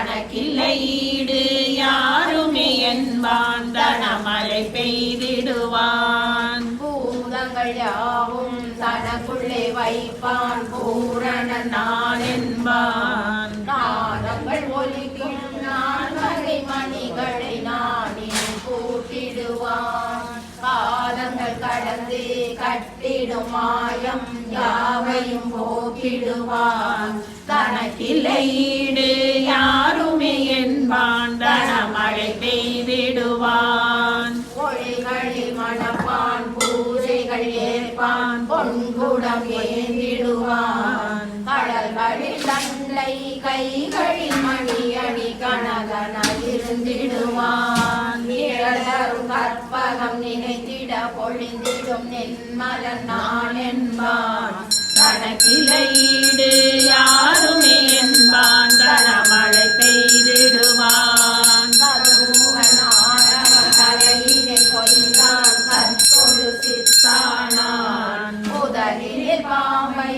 தனக்கில்லை ஈடு யாருமே என்பான் தனமழை பெய்திடுவான். பூதங்கள் யாவும் தனக்குள்ளே வைப்பான். பூரண நான் என்பான். நாதங்கள் ஒலிக்கும் நான் வரை மணிகளை நானே கூட்டிடுவான் பாதங்கள் கடந்து கட்டிடும் மாயம் யாவையும் போக்கிடுவான். தனக்கில்லை ஈடு தனமழை பெய்திடுவான். மொழிகளில் மணப்பான் பூஜைகள் ஏற்பான் பொன்குடம் ஏந்திடுவான். கடல்களில் தந்தை கைகளில் மணியணி கனகன இருந்திடுவான். நிழலரும் கற்பகம் நினைத்திட பொழிந்திடும் நென்மலன் நான் என்பான். கணக்கிலையீடு கதிரில் பாம்பை